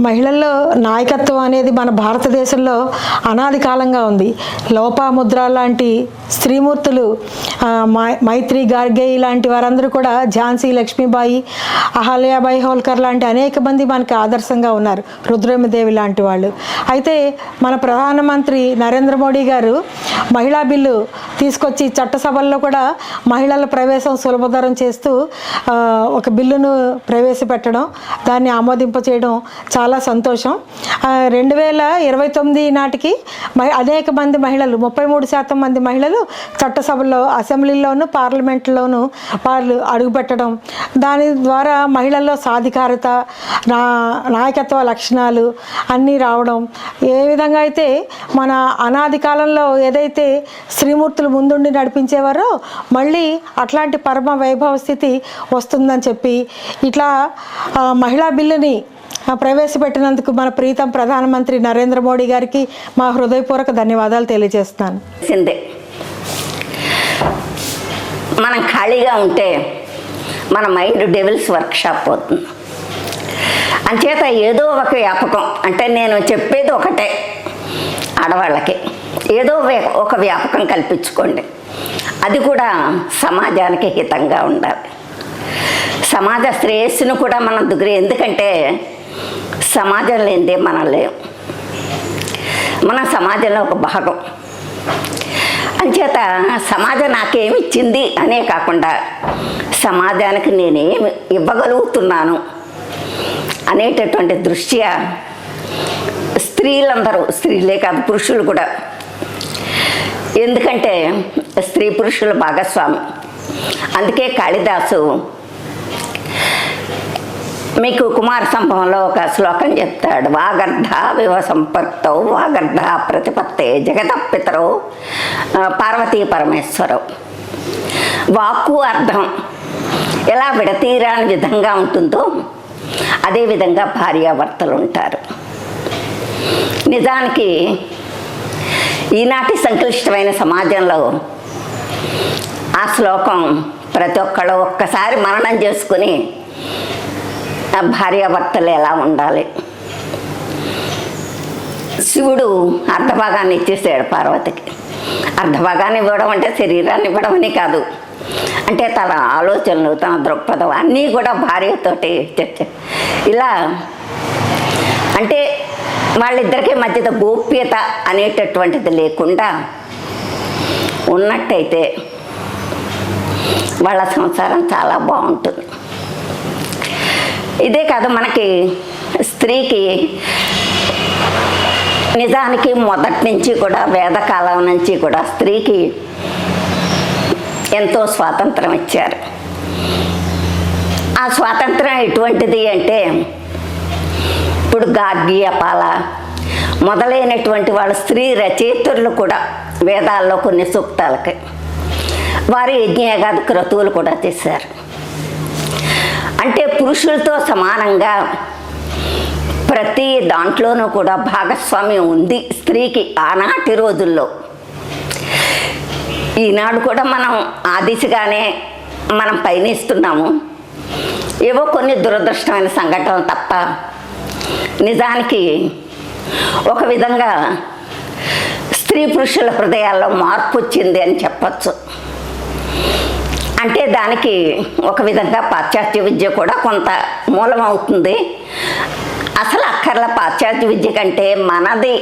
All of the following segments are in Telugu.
మహిళల్లో నాయకత్వం అనేది మన భారతదేశంలో అనాది కాలంగా ఉంది. లోపాముద్ర లాంటి స్త్రీమూర్తులు మై- మైత్రి గార్గే లాంటి వారందరూ కూడా ఝాన్సీ లక్ష్మీబాయి అహల్యాబాయి హోల్కర్ లాంటి అనేక మంది మనకి ఆదర్శంగా ఉన్నారు. రుద్రమదేవి లాంటి వాళ్ళు. అయితే మన ప్రధానమంత్రి నరేంద్ర మోడీ గారు మహిళా బిల్లు తీసుకొచ్చి చట్టసభల్లో కూడా మహిళల ప్రవేశం సులభతరం చేస్తూ ఒక బిల్లును ప్రవేశపెట్టడం దాన్ని ఆమోదింప చేయడం చాలా సంతోషం. రెండు వేల ఇరవై తొమ్మిది నాటికి మహి అనేక మంది మహిళలు ముప్పై మూడు శాతం మంది మహిళలు చట్టసభల్లో అసెంబ్లీలోను పార్లమెంట్లోను వాళ్ళు అడుగుపెట్టడం. దాని ద్వారా మహిళల్లో సాధికారత నా నాయకత్వ లక్షణాలు అన్నీ రావడం. ఏ విధంగా అయితే మన అనాది కాలంలో ఏదైతే స్త్రీమూర్తులు ముందుండి నడిపించేవారో మళ్ళీ అట్లాంటి పరమ వైభవ స్థితి వస్తుందని చెప్పి ఇట్లా మహిళా బిల్లుని ప్రవేశపెట్టినందుకు మన ప్రీతం ప్రధానమంత్రి నరేంద్ర మోడీ గారికి మా హృదయపూర్వక ధన్యవాదాలు తెలియజేస్తున్నాను. తెలిసిందే. మనం ఖాళీగా ఉంటే మన మైండ్ డెవిల్స్ వర్క్షాప్ అవుతుంది. అంచేత ఏదో ఒక వ్యాపకం అంటే నేను చెప్పేది ఒకటే ఆడవాళ్ళకి ఏదో ఒక వ్యాపకం కల్పించుకోండి. అది కూడా సమాజానికి హితంగా ఉండాలి. సమాజ శ్రేయస్సును కూడా మనం దిగురు ఎందుకంటే సమాజం లేనిదే మనం లేం మన సమాజంలో ఒక భాగం. అంచేత సమాజం నాకేమిచ్చింది అనే కాకుండా సమాజానికి నేనేమి ఇవ్వగలుగుతున్నాను అనేటటువంటి దృష్ట్యా స్త్రీలందరూ స్త్రీలే కాదు పురుషులు కూడా. ఎందుకంటే స్త్రీ పురుషుల భాగస్వామి. అందుకే కాళిదాసు మీకు కుమార సంభవంలో ఒక శ్లోకం చెప్తాడు. వాగర్ధ వివ సంపర్క్తౌ వాగర్ధ ప్రతిపత్తే జగతపితరో ఆ, పార్వతీ పరమేశ్వరవు వాక్కు అర్థం ఎలా విడతీరాని విధంగా ఉంటుందో అదేవిధంగా భార్యాభర్తలు ఉంటారు నిజానికి ఈనాటి సంక్లిష్టమైన సమాజంలో ఆ శ్లోకం ప్రతి ఒక్కళ్ళు ఒక్కసారి మరణం చేసుకుని భార్యాభర్తలు ఎలా ఉండాలి? శివుడు అర్ధభాగాన్ని ఇచ్చేసాడు పార్వతికి. అర్ధభాగాన్ని ఇవ్వడం అంటే శరీరాన్ని ఇవ్వడం అని కాదు. అంటే తన ఆలోచనలు తన దృక్పథం అన్నీ కూడా భార్యతోటి చర్చ. ఇలా అంటే వాళ్ళిద్దరికీ మధ్యత గోప్యత అనేటటువంటిది లేకుండా ఉన్నట్టయితే వాళ్ళ సంసారం చాలా బాగుంటుంది. ఇదే కాదు మనకి స్త్రీకి నిజానికి మొదటి నుంచి కూడా వేదకాలం నుంచి కూడా స్త్రీకి ఎంతో స్వాతంత్రం ఇచ్చారు. ఆ స్వాతంత్రం ఎటువంటిది అంటే ఇప్పుడు గార్గ్యపాల మొదలైనటువంటి వాళ్ళ స్త్రీ రచయితలు కూడా వేదాల్లో కొన్ని సూక్తాలకి వారు యజ్ఞయాగాది క్రతువులు కూడా చేశారు. అంటే పురుషులతో సమానంగా ప్రతి దాంట్లోనూ కూడా భాగస్వామ్యం ఉంది స్త్రీకి ఆనాటి రోజుల్లో. ఈనాడు కూడా మనం ఆ దిశగానే మనం పయనిస్తున్నాము. ఏవో కొన్ని దురదృష్టమైన సంఘటనలు తప్ప నిజానికి ఒక విధంగా స్త్రీ పురుషుల హృదయాల్లో మార్పు వచ్చింది అని చెప్పచ్చు. అంటే దానికి ఒక విధంగా పాశ్చాత్య విద్య కూడా కొంత మూలమవుతుంది అసలు అక్కర్ల పాశ్చాత్య విద్య కంటే మనది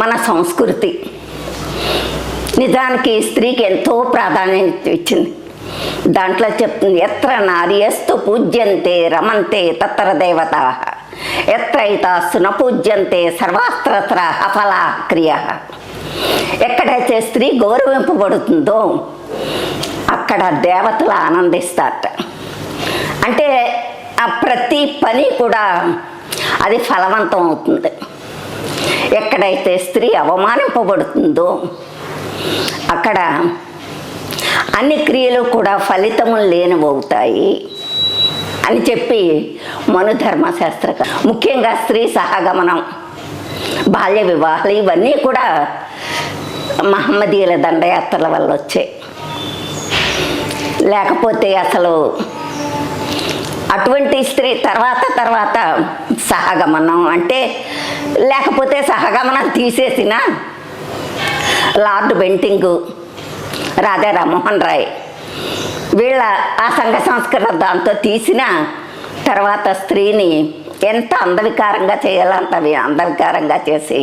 మన సంస్కృతి. నిజానికి స్త్రీకి ఎంతో ప్రాధాన్యత ఇచ్చింది. దాంట్లో చెప్తుంది ఎత్ర నార్యస్తు పూజ్యంతే రమంతే తత్తర దేవత ఎత్రైతాస్తు న పూజ్యంతే సర్వాస్త్రత్ర అఫల క్రియ ఎక్కడైతే స్త్రీ గౌరవింపబడుతుందో అక్కడ దేవతలు ఆనందిస్తారట. అంటే ఆ ప్రతి పని కూడా అది ఫలవంతం అవుతుంది. ఎక్కడైతే స్త్రీ అవమానింపబడుతుందో అక్కడ అన్ని క్రియలు కూడా ఫలితములు లేనివవుతాయి అని చెప్పి మనుధర్మశాస్త్ర ముఖ్యంగా స్త్రీ సహగమనం బాల్య వివాహాలు ఇవన్నీ కూడా మహమ్మదీయుల దండయాత్రల వల్ల వచ్చాయి. లేకపోతే అసలు అటువంటి స్త్రీ తర్వాత తర్వాత సహగమనం అంటే లేకపోతే సహగమనం తీసేసిన లార్డ్ బెంటింగు రాజా రామ్మోహన్ రాయ్ వీళ్ళ ఆ సంఘ సంస్కరణ దాంతో తీసిన తర్వాత స్త్రీని ఎంత అందవికారంగా చేయాలో అంత అందవికారంగా చేసి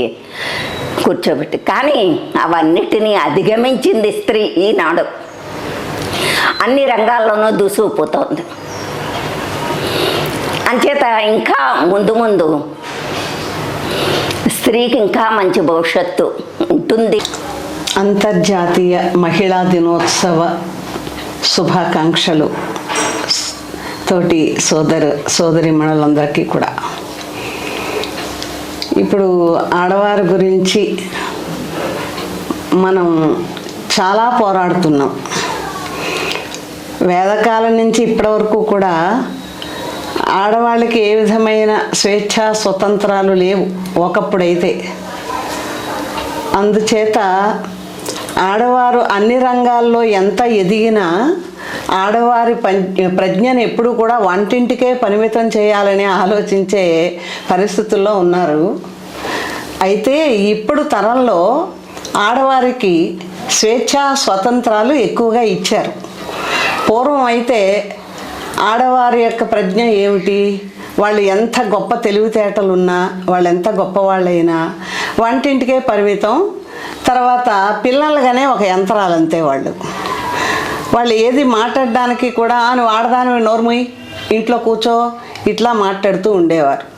కూర్చోబెట్టి కానీ అవన్నిటినీ అధిగమించింది స్త్రీ ఈనాడు. అన్ని రంగాల్లోనూ దూసుకుపోతోంది. అంచేత ఇంకా ముందు ముందు స్త్రీకి ఇంకా మంచి భవిష్యత్తు ఉంటుంది. అంతర్జాతీయ మహిళా దినోత్సవ శుభాకాంక్షలు తోటి సోదరు సోదరిమణులందరికీ కూడా. ఇప్పుడు ఆడవారి గురించి మనం చాలా పోరాడుతున్నాం. వేదకాలం నుంచి ఇప్పటివరకు కూడా ఆడవాళ్ళకి ఏ విధమైన స్వేచ్ఛ స్వతంత్రాలు లేవు ఒకప్పుడైతే. అందుచేత ఆడవారు అన్ని రంగాల్లో ఎంత ఎదిగినా ఆడవారి పం- ప్రజ్ఞను ఎప్పుడు కూడా వంటింటికే పరిమితం చేయాలని ఆలోచించే పరిస్థితుల్లో ఉన్నారు. అయితే ఇప్పుడు తరంలో ఆడవారికి స్వేచ్ఛా స్వతంత్రాలు ఎక్కువగా ఇచ్చారు. పూర్వం అయితే ఆడవారి యొక్క ప్రజ్ఞ ఏమిటి? వాళ్ళు ఎంత గొప్ప తెలివితేటలు ఉన్నా వాళ్ళు ఎంత గొప్పవాళ్ళైనా వంటింటికే పరిమితం. తర్వాత పిల్లలుగానే ఒక యంత్రాలు అంతే వాళ్ళు. వాళ్ళు ఏది మాట్లాడడానికి కూడా నువ్వు ఆడదాని నోర్ముయ్ ఇంట్లో కూర్చో ఇట్లా మాట్లాడుతూ ఉండేవారు.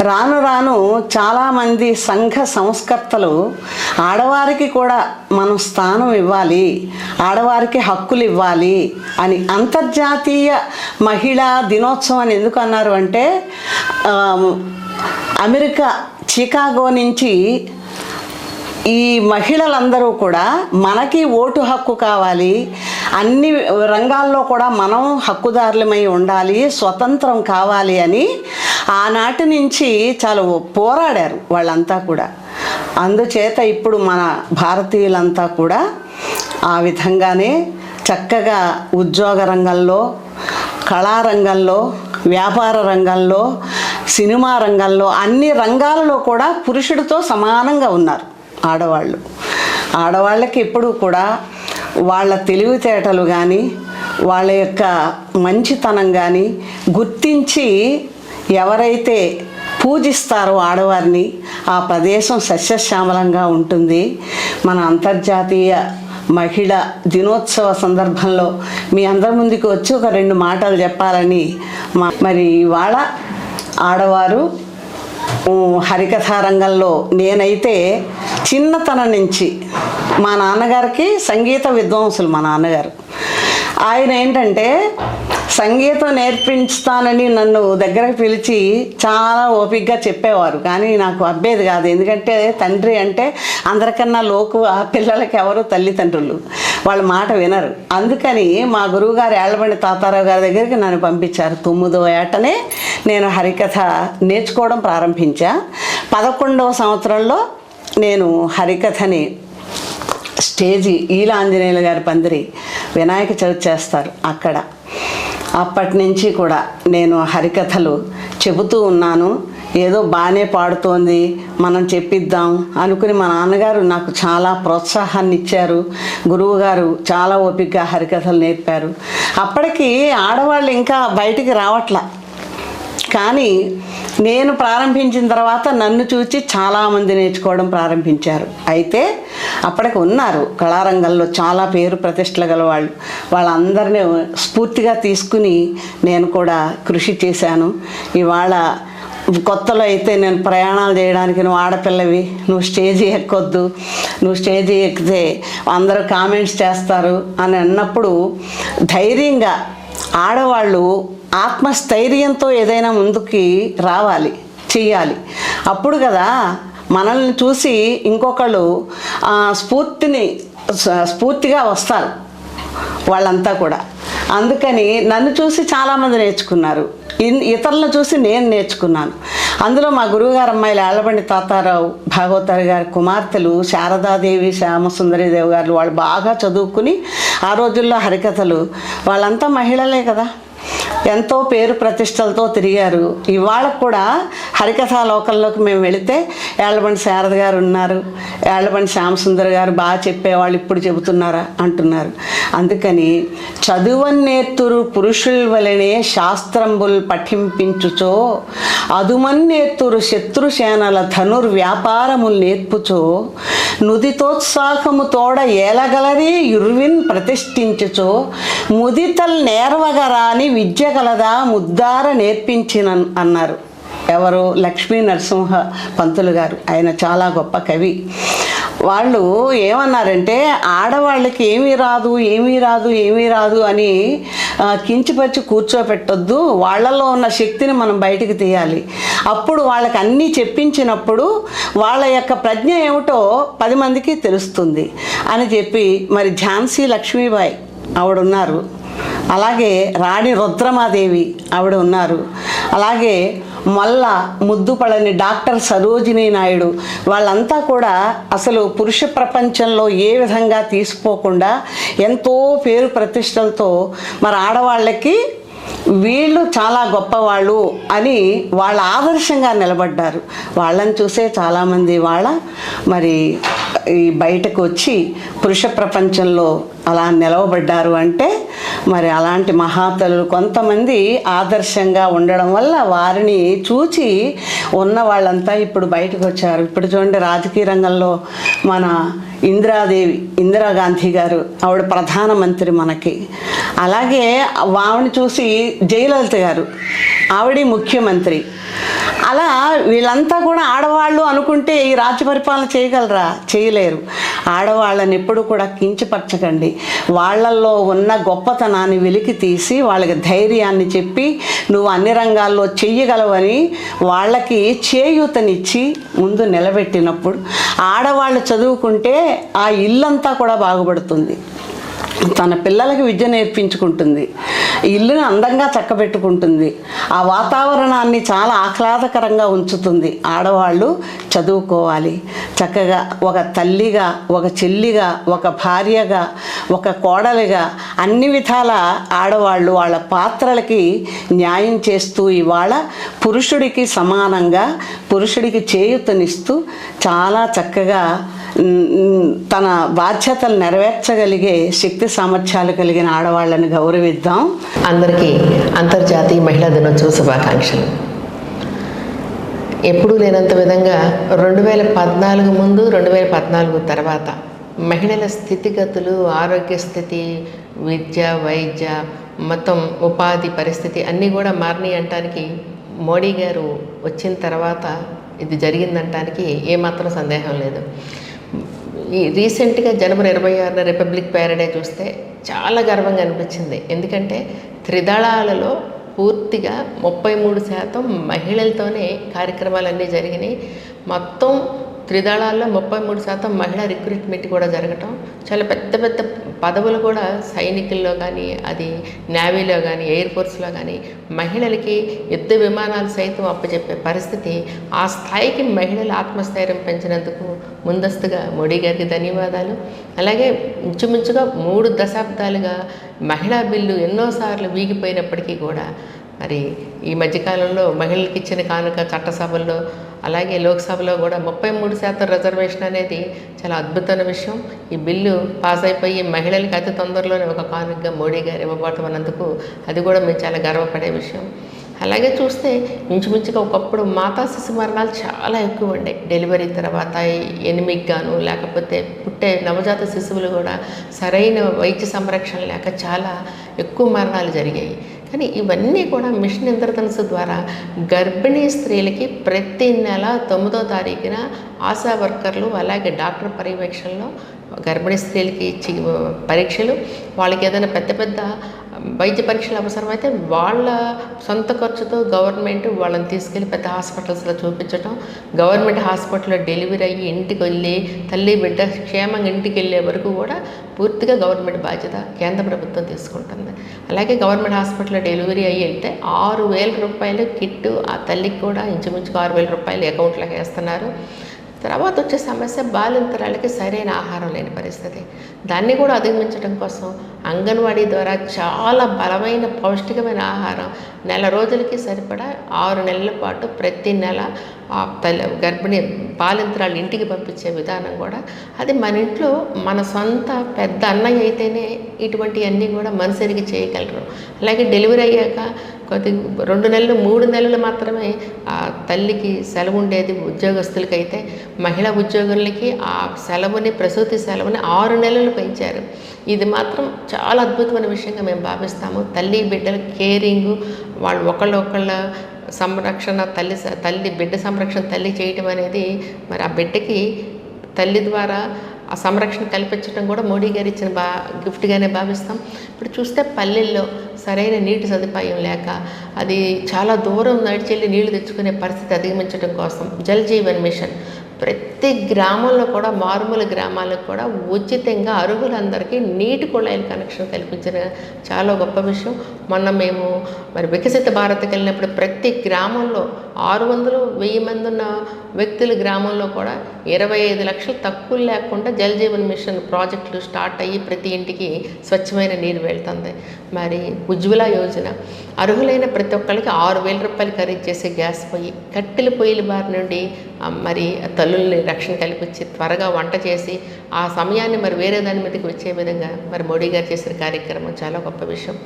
రాను రాను చాలామంది సంఘ సంస్కర్తలు ఆడవారికి కూడా మనం స్థానం ఇవ్వాలి ఆడవారికి హక్కులు ఇవ్వాలి అని అంతర్జాతీయ మహిళా దినోత్సవం అని ఎందుకు అన్నారు అంటే అమెరికా చికాగో నుంచి ఈ మహిళలందరూ కూడా మనకి ఓటు హక్కు కావాలి. అన్ని రంగాల్లో కూడా మనం హక్కుదారులమై ఉండాలి స్వతంత్రం కావాలి అని ఆనాటి నుంచి చాలా పోరాడారు వాళ్ళంతా కూడా. అందుచేత ఇప్పుడు మన భారతీయులంతా కూడా ఆ విధంగానే చక్కగా ఉద్యోగ రంగంలో కళారంగంలో వ్యాపార రంగంలో సినిమా రంగంలో అన్ని రంగాలలో కూడా పురుషుడితో సమానంగా ఉన్నారు. ఆడవాళ్ళు. ఆడవాళ్ళకి ఎప్పుడూ కూడా వాళ్ళ తెలివితేటలు కానీ వాళ్ళ యొక్క మంచితనం కానీ గుర్తించి ఎవరైతే పూజిస్తారో ఆడవారిని ఆ ప్రదేశం సస్యశ్యామలంగా ఉంటుంది. మన అంతర్జాతీయ మహిళ దినోత్సవ సందర్భంలో మీ అందరి ముందుకు వచ్చి ఒక రెండు మాటలు చెప్పాలని మా మరి ఇవాళ ఆడవారు హరికథా రంగంలో నేనైతే చిన్నతనం నుంచి మా నాన్నగారికి సంగీత విద్వాంసులు మా నాన్నగారు. ఆయన ఏంటంటే సంగీతం నేర్పించుతానని నన్ను దగ్గరకు పిలిచి చాలా ఓపికగా చెప్పేవారు. కానీ నాకు అబ్బేది కాదు. ఎందుకంటే తండ్రి అంటే అందరికన్నా లోకు ఆ పిల్లలకి ఎవరు తల్లిదండ్రులు. వాళ్ళ మాట వినరు. అందుకని మా గురువుగారు ఏళ్ళబండి తాతారావు గారి దగ్గరికి నన్ను పంపించారు. తొమ్మిదో ఏటనే నేను హరికథ నేర్చుకోవడం ప్రారంభించా. పదకొండవ సంవత్సరంలో నేను హరికథని స్టేజి ఈల ఆంజనేయులు గారి పందిరి వినాయక చవితి చేస్తారు అక్కడ. అప్పటి నుంచి కూడా నేను హరికథలు చెబుతూ ఉన్నాను. ఏదో బాగానే పాడుతోంది మనం చెప్పిద్దాం అనుకుని మా నాన్నగారు నాకు చాలా ప్రోత్సాహాన్ని ఇచ్చారు. గురువు గారు చాలా ఓపికగా హరికథలు నేర్పారు. అప్పటికి ఆడవాళ్ళు ఇంకా బయటికి రావట్లా. కానీ నేను ప్రారంభించిన తర్వాత నన్ను చూసి చాలామంది నేర్చుకోవడం ప్రారంభించారు. అయితే అప్పటికి ఉన్నారు కళారంగంలో చాలా పేరు ప్రతిష్టలు గల వాళ్ళు. వాళ్ళందరినీ స్ఫూర్తిగా తీసుకుని నేను కూడా కృషి చేశాను. ఇవాళ కొత్తలో అయితే నేను ప్రయాణాలు చేయడానికి నువ్వు ఆడపిల్లవి నువ్వు స్టేజీ ఎక్కొద్దు నువ్వు స్టేజీ ఎక్కితే అందరూ కామెంట్స్ చేస్తారు అని అన్నప్పుడు ధైర్యంగా ఆడవాళ్ళు ఆత్మస్థైర్యంతో ఏదైనా ముందుకి రావాలి చెయ్యాలి. అప్పుడు కదా మనల్ని చూసి ఇంకొకళ్ళు స్ఫూర్తిని స్ఫూర్తిగా వస్తారు వాళ్ళంతా కూడా. అందుకని నన్ను చూసి చాలామంది నేర్చుకున్నారు. ఇన్ ఇతరులను చూసి నేను నేర్చుకున్నాను. అందులో మా గురువుగారు అమ్మాయిలు ఏళ్ళబండి తాతారావు భాగవతారి గారి కుమార్తెలు శారదాదేవి శ్యామసుందరీదేవి గారు వాళ్ళు బాగా చదువుకుని ఆ రోజుల్లో హరికథలు. వాళ్ళంతా మహిళలే కదా. ఎంతో పేరు ప్రతిష్టలతో తిరిగారు. ఇవాళ కూడా హరికథా లోకంలోకి మేము వెళితే ఏళ్ళబండి శారద గారు ఉన్నారు. ఏళ్ళబండి శ్యామసుందర్ గారు బాగా చెప్పేవాళ్ళు ఇప్పుడు చెబుతున్నారా అంటున్నారు. అందుకని చదువన్ నేర్తురు పురుషుల వలనే శాస్త్రంబుల్ పఠింపించుచో అదుమన్ అదుమన్నేత్తురు శత్రుసేనల ధనుర్ వ్యాపారములు నేర్పుచో నుదితోత్సాహము తోడ ఏలగలరి యుర్విన్ ప్రతిష్ఠించుచో ముదితల్ నేర్వగరాని విద్య కలదా ముద్దార నేర్పించిన అన్నారు. ఎవరు? లక్ష్మీ నరసింహ పంతులు గారు. ఆయన చాలా గొప్ప కవి. వాళ్ళు ఏమన్నారంటే ఆడవాళ్ళకి ఏమీ రాదు ఏమీ రాదు ఏమీ రాదు అని కించిపరిచి కూర్చోపెట్టొద్దు. వాళ్ళలో ఉన్న శక్తిని మనం బయటికి తీయాలి. అప్పుడు వాళ్ళకి అన్నీ చెప్పించినప్పుడు వాళ్ళ యొక్క ప్రజ్ఞ ఏమిటో పది మందికి తెలుస్తుంది అని చెప్పి మరి ఝాన్సీ లక్ష్మీబాయి ఆవిడున్నారు. అలాగే రాణి రుద్రమాదేవి ఆవిడ ఉన్నారు. అలాగే మల్ల ముద్దుపళని డాక్టర్ సరోజినీ నాయుడు వాళ్ళంతా కూడా అసలు పురుష ప్రపంచంలో ఏ విధంగా తీసుకోకుండా ఎంతో పేరు ప్రతిష్టలతో మరి ఆడవాళ్ళకి వీళ్ళు చాలా గొప్పవాళ్ళు అని వాళ్ళ ఆదర్శంగా నిలబడ్డారు. వాళ్ళని చూసే చాలామంది వాళ్ళ మరి ఈ బయటకు వచ్చి పురుష ప్రపంచంలో అలా నిలవబడ్డారు అంటే మరి అలాంటి మహాతలు కొంతమంది ఆదర్శంగా ఉండడం వల్ల వారిని చూచి ఉన్న వాళ్ళంతా ఇప్పుడు బయటకు వచ్చారు. ఇప్పుడు చూడండి రాజకీయ రంగంలో మన ఇందిరాదేవి ఇందిరాగాంధీ గారు ఆవిడ ప్రధానమంత్రి మనకి. అలాగే ఆవిడని చూసి జయలలిత గారు ఆవిడ ముఖ్యమంత్రి. అలా వీళ్ళంతా కూడా ఆడవాళ్ళు అనుకుంటే ఈ రాజ్య పరిపాలన చేయగలరా? చేయలేరు. ఆడవాళ్ళని ఎప్పుడు కూడా కించపరచకండి. వాళ్ళల్లో ఉన్న గొప్పతనాన్ని వెలికి తీసి వాళ్ళకి ధైర్యాన్ని చెప్పి నువ్వు అన్ని రంగాల్లో చెయ్యగలవని వాళ్ళకి చేయూతనిచ్చి ముందు నిలబెట్టినప్పుడు ఆడవాళ్ళు చదువుకుంటే ఆ ఇల్లంతా కూడా బాగుపడుతుంది. తన పిల్లలకి విద్య నేర్పించుకుంటుంది. ఇల్లుని అందంగా చక్కబెట్టుకుంటుంది. ఆ వాతావరణాన్ని చాలా ఆహ్లాదకరంగా ఉంచుతుంది. ఆడవాళ్ళు చదువుకోవాలి. చక్కగా ఒక తల్లిగా ఒక చెల్లిగా ఒక భార్యగా ఒక కోడలిగా అన్ని విధాల ఆడవాళ్ళు వాళ్ళ పాత్రలకి న్యాయం చేస్తూ ఇవాళ పురుషుడికి సమానంగా పురుషుడికి చేయూతనిస్తూ చాలా చక్కగా తన బాధ్యతలు నెరవేర్చగలిగే శక్తి సామర్థ్యాలు కలిగిన ఆడవాళ్ళని గౌరవిద్దాం. అందరికీ అంతర్జాతీయ మహిళా దినోత్సవ శుభాకాంక్షలు. ఎప్పుడూ లేనంత విధంగా రెండు వేల పద్నాలుగు ముందు రెండు వేల పద్నాలుగు తర్వాత మహిళల స్థితిగతులు ఆరోగ్య స్థితి విద్య వైద్య మొత్తం ఉపాధి పరిస్థితి అన్నీ కూడా మారినాయి అంటానికి మోడీ గారు వచ్చిన తర్వాత ఇది జరిగిందంటానికి ఏమాత్రం సందేహం లేదు. ఈ రీసెంట్గా జనవరి ఇరవై ఆరున రిపబ్లిక్ ప్యారడే చూస్తే చాలా గర్వంగా అనిపించింది. ఎందుకంటే త్రిదళాలలో పూర్తిగా ముప్పై మూడు శాతం మహిళలతోనే కార్యక్రమాలన్నీ జరిగినాయి. మొత్తం త్రిదళాల్లో ముప్పై మూడు శాతం మహిళా రిక్రూట్మెంట్ కూడా జరగటం చాలా పెద్ద పెద్ద పదవులు కూడా సైనికుల్లో కానీ అది నేవీలో కానీ ఎయిర్ ఫోర్స్లో కానీ మహిళలకి యుద్ధ విమానాలు సైతం అప్పచెప్పే పరిస్థితి ఆ స్థాయికి మహిళల ఆత్మస్థైర్యం పెంచినందుకు ముందస్తుగా మోడీ గారికి ధన్యవాదాలు. అలాగే ఇంచుమించుగా మూడు దశాబ్దాలుగా మహిళా బిల్లు ఎన్నోసార్లు వీగిపోయినప్పటికీ కూడా మరి ఈ మధ్యకాలంలో మహిళలకు ఇచ్చిన కానుక చట్టసభల్లో అలాగే లోక్సభలో కూడా ముప్పై మూడు శాతం రిజర్వేషన్ అనేది చాలా అద్భుతమైన విషయం. ఈ బిల్లు పాస్ అయిపోయి మహిళలకి అతి తొందరలోనే ఒక కానుకగా మోడీ గారు ఇవ్వబోవటం అన్నందుకు అది కూడా మేము చాలా గర్వపడే విషయం. అలాగే చూస్తే ఇంచుమించుగా ఒకప్పుడు మాతా శిశు మరణాలు చాలా ఎక్కువ ఉండే డెలివరీ తర్వాత ఎనిమిక్ గాను లేకపోతే పుట్టే నవజాత శిశువులు కూడా సరైన వైద్య సంరక్షణ లేక చాలా ఎక్కువ మరణాలు జరిగాయి. కానీ ఇవన్నీ కూడా మిషన్ ఇంద్రధనుసు ద్వారా గర్భిణీ స్త్రీలకి ప్రతి నెల తొమ్మిదో తారీఖున ఆశా వర్కర్లు అలాగే డాక్టర్ పర్యవేక్షణలో గర్భిణీ స్త్రీలకి ఇచ్చి పరీక్షలు వాళ్ళకి ఏదైనా పెద్ద పెద్ద వైద్య పరీక్షలు అవసరమైతే వాళ్ళ సొంత ఖర్చుతో గవర్నమెంట్ వాళ్ళని తీసుకెళ్ళి పెద్ద హాస్పిటల్స్లో చూపించడం గవర్నమెంట్ హాస్పిటల్లో డెలివరీ అయ్యి ఇంటికి వెళ్ళి తల్లి బిడ్డ క్షేమంగా ఇంటికి వెళ్ళే వరకు కూడా పూర్తిగా గవర్నమెంట్ బాధ్యత కేంద్ర ప్రభుత్వం తీసుకుంటుంది. అలాగే గవర్నమెంట్ హాస్పిటల్లో డెలివరీ అయ్యి వెళ్తే ఆరు వేల రూపాయలు కిట్టు ఆ తల్లికి కూడా ఇంచుమించుకు ఆరు వేల రూపాయలు అకౌంట్లోకి వేస్తున్నారు. తర్వాత వచ్చే సమస్య బాలింతరాలకి సరైన ఆహారం లేని పరిస్థితి. దాన్ని కూడా అధిగమించడం కోసం అంగన్వాడీ ద్వారా చాలా బలమైన పౌష్టికమైన ఆహారం నెల రోజులకి సరిపడా ఆరు నెలల పాటు ప్రతి నెల ఆ తల్లి గర్భిణి బాలింతరాలు ఇంటికి పంపించే విధానం కూడా. అది మన ఇంట్లో మన సొంత పెద్ద అన్నయ్య అయితేనే ఇటువంటివన్నీ కూడా మనసరిగి చేయగలరు. అలాగే డెలివరీ అయ్యాక కొద్ది రెండు నెలలు మూడు నెలలు మాత్రమే ఆ తల్లికి సెలవు ఉండేది ఉద్యోగస్తులకైతే. మహిళా ఉద్యోగులకి ఆ సెలవుని ప్రసూతి సెలవుని ఆరు నెలలు పెంచారు. ఇది మాత్రం చాలా అద్భుతమైన విషయంగా మేము భావిస్తాము. తల్లి బిడ్డల కేరింగు వాళ్ళు ఒకళ్ళు ఒకళ్ళ సంరక్షణ తల్లి తల్లి బిడ్డ సంరక్షణ తల్లి చేయటం అనేది మరి ఆ బిడ్డకి తల్లి ద్వారా ఆ సంరక్షణ కల్పించడం కూడా మోడీ గారు ఇచ్చిన బా గిఫ్ట్గానే భావిస్తాం. ఇప్పుడు చూస్తే పల్లెల్లో సరైన నీటి సదుపాయం లేక అది చాలా దూరం నడిచెళ్ళి నీళ్ళు తెచ్చుకునే పరిస్థితి అధిగమించడం కోసం జల్ జీవన్ మిషన్ ప్రతి గ్రామంలో కూడా మారుమూల గ్రామాలకు కూడా ఉచితంగా అర్హులందరికీ నీటి కుళాయిల కనెక్షన్ కల్పించిన చాలా గొప్ప విషయం. మొన్న మేము మరి వికసిత భారత్కి వెళ్ళినప్పుడు ప్రతి గ్రామంలో ఆరు వందలు వెయ్యి మంది ఉన్న వ్యక్తులు గ్రామంలో కూడా ఇరవై ఐదు లక్షలు తక్కువ లేకుండా జలజీవన్ మిషన్ ప్రాజెక్టులు స్టార్ట్ అయ్యి ప్రతి ఇంటికి స్వచ్ఛమైన నీరు వెళ్తుంది. మరి ఉజ్వల యోజన. అర్హులైన ప్రతి ఒక్కరికి ఆరు వేల రూపాయలు ఖరీదు చేసే గ్యాస్ పొయ్యి కట్టెల పొయ్యిల బారి నుండి మరి తల్లుల్ని రక్షణ కల్పించి త్వరగా వంట చేసి ఆ సమయాన్ని మరి వేరే దాని మీదకి వచ్చే విధంగా మరి మోడీ గారు చేసిన కార్యక్రమం చాలా గొప్ప విషయం.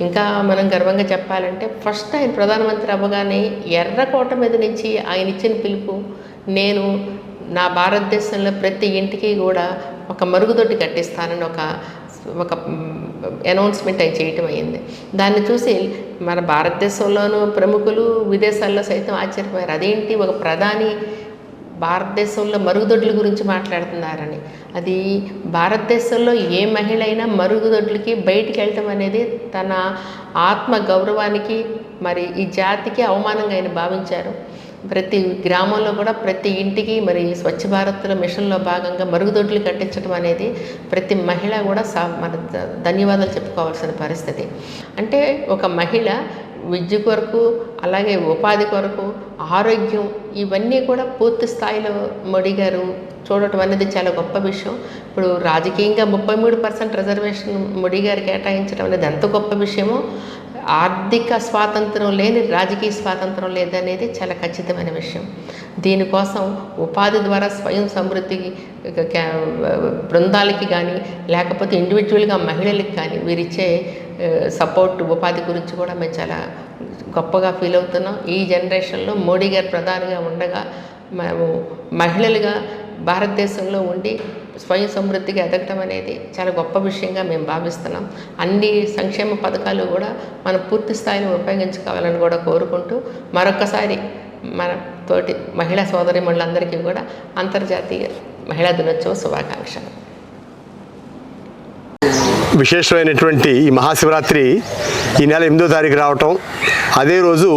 ఇంకా మనం గర్వంగా చెప్పాలంటే ఫస్ట్ ఆయన ప్రధానమంత్రి అవ్వగానే ఎర్ర కోట మీద నుంచి ఆయన ఇచ్చిన పిలుపు నేను నా భారతదేశంలో ప్రతి ఇంటికి కూడా ఒక మరుగుదొడ్డి కట్టిస్తానని ఒక ఒక అనౌన్స్మెంట్ ఆయన చేయటం అయింది దాన్ని చూసి మన భారతదేశంలోనూ ప్రముఖులు విదేశాల్లో సైతం ఆశ్చర్యపోయారు. అదేంటి? ఒక ప్రధాని భారతదేశంలో మరుగుదొడ్ల గురించి మాట్లాడుతున్నారని. అది భారతదేశంలో ఏ మహిళ అయినా మరుగుదొడ్లకి బయటికి వెళ్ళటం అనేది తన ఆత్మ గౌరవానికి మరి ఈ జాతికి అవమానంగా ఆయన భావించారు. ప్రతి గ్రామంలో కూడా ప్రతి ఇంటికి మరి స్వచ్ఛ భారత్లో మిషన్లో భాగంగా మరుగుదొడ్లు కట్టించడం అనేది ప్రతి మహిళ కూడా సా మన ధన్యవాదాలు చెప్పుకోవాల్సిన పరిస్థితి. అంటే ఒక మహిళ విద్య కొరకు అలాగే ఉపాధి కొరకు ఆరోగ్యం ఇవన్నీ కూడా పూర్తి స్థాయిలో మోడీ గారు చూడటం అనేది చాలా గొప్ప విషయం. ఇప్పుడు రాజకీయంగా ముప్పై మూడు పర్సెంట్ రిజర్వేషన్ మోడీ గారు కేటాయించడం అనేది ఎంత గొప్ప విషయమో ఆర్థిక స్వాతంత్రం లేని రాజకీయ స్వాతంత్రం లేదనేది చాలా ఖచ్చితమైన విషయం. దీనికోసం ఉపాధి ద్వారా స్వయం సమృద్ధి బృందాలకి కానీ లేకపోతే ఇండివిజువల్గా మహిళలకి కానీ వీరిచ్చే సపోర్ట్ ఉపాధి గురించి కూడా మేము చాలా గొప్పగా ఫీల్ అవుతున్నాం. ఈ జనరేషన్లో మోడీ గారు ప్రధానిగా ఉండగా మేము మహిళలుగా భారతదేశంలో ఉండి స్వయం సమృద్ధిగా ఎదగటం అనేది చాలా గొప్ప విషయంగా మేము భావిస్తున్నాం. అన్ని సంక్షేమ పథకాలు కూడా మనం పూర్తి స్థాయిలో ఉపయోగించుకోవాలని కూడా కోరుకుంటూ మరొకసారి మన తోటి మహిళా సోదరిమణులందరికీ కూడా అంతర్జాతీయ మహిళా దినోత్సవ శుభాకాంక్షలు. విశేషమైనటువంటి ఈ మహాశివరాత్రి ఈ నెల ఎనిమిదో తారీఖు రావటం అదే రోజు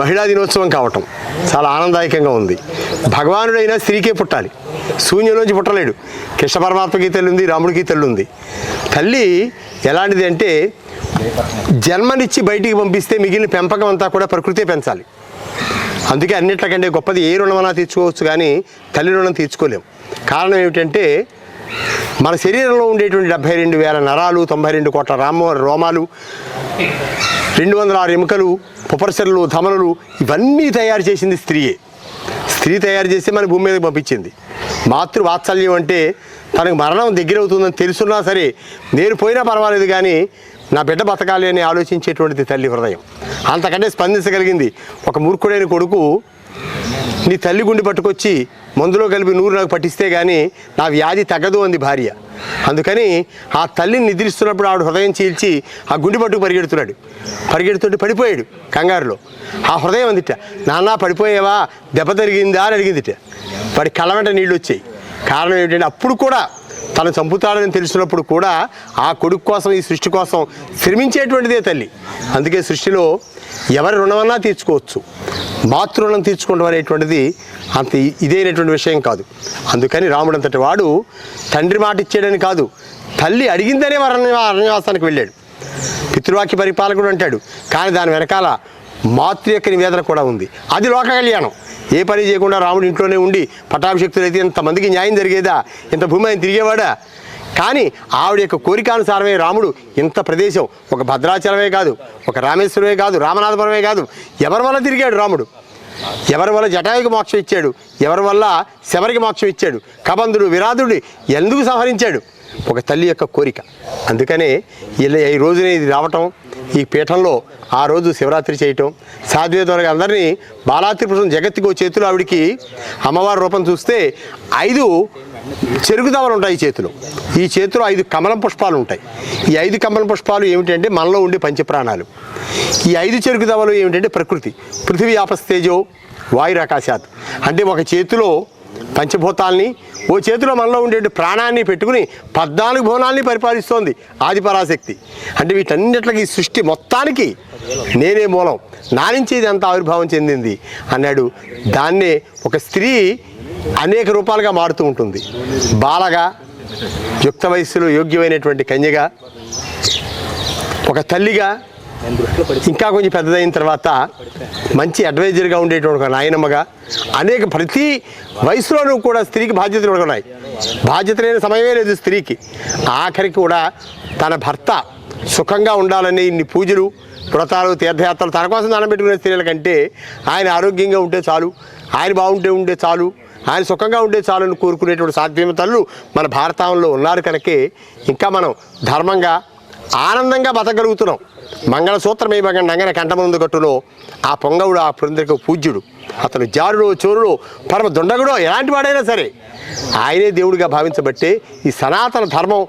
మహిళా దినోత్సవం కావటం చాలా ఆనందదాయకంగా ఉంది. భగవానుడైనా స్త్రీకే పుట్టాలి. శూన్యంలోంచి పుట్టలేడు. కృష్ణ పరమాత్మకి తల్లి ఉంది రాముడికి తల్లి ఉంది తల్లి ఎలాంటిది అంటే జన్మనిచ్చి బయటికి పంపిస్తే మిగిలిన పెంపకం అంతా కూడా ప్రకృతే పెంచాలి. అందుకే అన్నిట్లకంటే గొప్పది ఏ రుణమన్నా తీర్చుకోవచ్చు కానీ తల్లి రుణం తీర్చుకోలేము కారణం ఏమిటంటే మన శరీరంలో ఉండేటువంటి డెబ్బై రెండు వేల నరాలు తొంభై రెండు కోట్ల రామ రోమాలు రెండు వందల ఆరు ఎముకలు పుపర్సలు ధమనులు ఇవన్నీ తయారు చేసింది స్త్రీయే. స్త్రీ తయారు చేసి మన భూమి మీదకి పంపించింది. మాతృ వాత్సల్యం అంటే తనకు మరణం దగ్గర అవుతుందని తెలుసున్నా సరే నేను పోయినా పర్వాలేదు కానీ నా బిడ్డ బతకాలి అని ఆలోచించేటువంటిది తల్లి హృదయం. అంతకంటే స్పందించగలిగింది ఒక మూర్ఖుడైన కొడుకు నీ తల్లి గుండి పట్టుకొచ్చి మందులో కలిపి నూరు నాకు పట్టిస్తే కానీ నా వ్యాధి తగ్గదు అంది భార్య. అందుకని ఆ తల్లిని నిద్రిస్తున్నప్పుడు ఆవిడ హృదయం చీల్చి ఆ గుండి పట్టుకు పరిగెడుతున్నాడు. పరిగెడుతుంటే పడిపోయాడు కంగారులో. ఆ హృదయం అందిట నాన్న పడిపోయావా? దెబ్బ తరిగిందా అని అడిగిందిట. వాడి కళ్ళ వెంట నీళ్ళు వచ్చాయి కారణం ఏంటంటే అప్పుడు కూడా తను చంపుతాడని తెలిసినప్పుడు కూడా ఆ కొడుకు కోసం ఈ సృష్టి కోసం శ్రమించేటువంటిదే తల్లి. అందుకే సృష్టిలో ఎవరి రుణమన్నా తీర్చుకోవచ్చు. మాతృ తీర్చుకోవడం అనేటువంటిది అంత ఇదైనటువంటి విషయం కాదు. అందుకని రాముడు అంతటి వాడు తండ్రి మాట ఇచ్చాడని కాదు తల్లి అడిగిందనే అరణ్య అరణ్యవాసానికి వెళ్ళాడు. పితృవాక్య పరిపాలకుడు అంటాడు కానీ దాని వెనకాల మాతృ యొక్క నివేదన కూడా ఉంది. అది లోక కళ్యాణం. ఏ పని చేయకుండా రాముడు ఇంట్లోనే ఉండి పట్టాభిషక్తులు అయితే ఇంతమందికి న్యాయం జరిగేదా? ఇంత భూమి ఆయన తిరిగేవాడా? కానీ ఆవిడ యొక్క కోరికానుసారమే రాముడు ఇంత ప్రదేశం. ఒక భద్రాచలమే కాదు ఒక రామేశ్వరమే కాదు రామనాథపురమే కాదు ఎవరి వల్ల తిరిగాడు రాముడు? ఎవరి వల్ల జటాయుకి మోక్షం ఇచ్చాడు? ఎవరి వల్ల శబరికి మోక్షం ఇచ్చాడు? కబంధుడు విరాధుడు ఎందుకు సంహరించాడు? ఒక తల్లి యొక్క కోరిక. అందుకనే ఇలా ఈ రోజున ఇది రావటం ఈ పీఠంలో ఆ రోజు శివరాత్రి చేయటం. సాధ్వేశ్వర అందరినీ బాలాత్రిపురం జగత్తుకో చేతులు ఆవిడికి అమ్మవారి రూపం చూస్తే ఐదు చెరుకు దవలు ఉంటాయి చేతులు చేతిలో. ఈ చేతిలో ఐదు కమలం పుష్పాలు ఉంటాయి. ఈ ఐదు కమలం పుష్పాలు ఏమిటంటే మనలో ఉండే పంచప్రాణాలు. ఈ ఐదు చెరుకు దవలు ఏమిటంటే ప్రకృతి. పృథివీ ఆపస్తేజో వాయురాకాశాత్. అంటే ఒక చేతిలో పంచభూతాల్ని ఓ చేతిలో మనలో ఉండే ప్రాణాన్ని పెట్టుకుని పద్నాలుగు భువనాల్ని పరిపాలిస్తోంది ఆది పరాశక్తి. అంటే వీటన్నిటికి సృష్టి మొత్తానికి నేనే మూలం. నా నుంచి ఇది అంత ఆవిర్భావం చెందింది అన్నాడు. దాన్నే ఒక స్త్రీ అనేక రూపాలుగా మారుతూ ఉంటుంది. బాలగా యుక్త వయస్సులో యోగ్యమైనటువంటి కన్యగా ఒక తల్లిగా ఇంకా కొంచెం పెద్దదైన తర్వాత మంచి అడ్వైజర్గా ఉండేటువంటి ఒక నాయనమ్మగా అనేక ప్రతి వయసులోనూ కూడా స్త్రీకి బాధ్యతలు ఉన్నాయి. బాధ్యత లేని సమయమే లేదు స్త్రీకి. ఆఖరికి కూడా తన భర్త సుఖంగా ఉండాలని ఇన్ని పూజలు వ్రతాలు తీర్థయాత్రలు తన కోసం దండం పెట్టుకునే స్త్రీల కంటే ఆయన ఆరోగ్యంగా ఉంటే చాలు ఆయన బాగుంటే ఉంటే చాలు ఆయన సుఖంగా ఉంటే చాలని కోరుకునేటువంటి సాధ్యమ తల్లు మన భారతంలో ఉన్నారు కనుకే ఇంకా మనం ధర్మంగా ఆనందంగా బతకగలుగుతున్నాం. మంగళసూత్రం ఏ మంగళ నంగన కంఠముందు కట్టులో ఆ పొంగవుడు ఆ పురందరికి పూజ్యుడు. అతను జారుడు చోరుడు పరమ దుండగుడో ఎలాంటి వాడైనా సరే ఆయనే దేవుడిగా భావించబట్టే ఈ సనాతన ధర్మం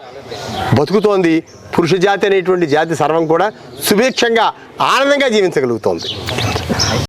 బతుకుతోంది. పురుష జాతి అనేటువంటి జాతి సర్వం కూడా సుభిక్షంగా ఆనందంగా జీవించగలుగుతోంది.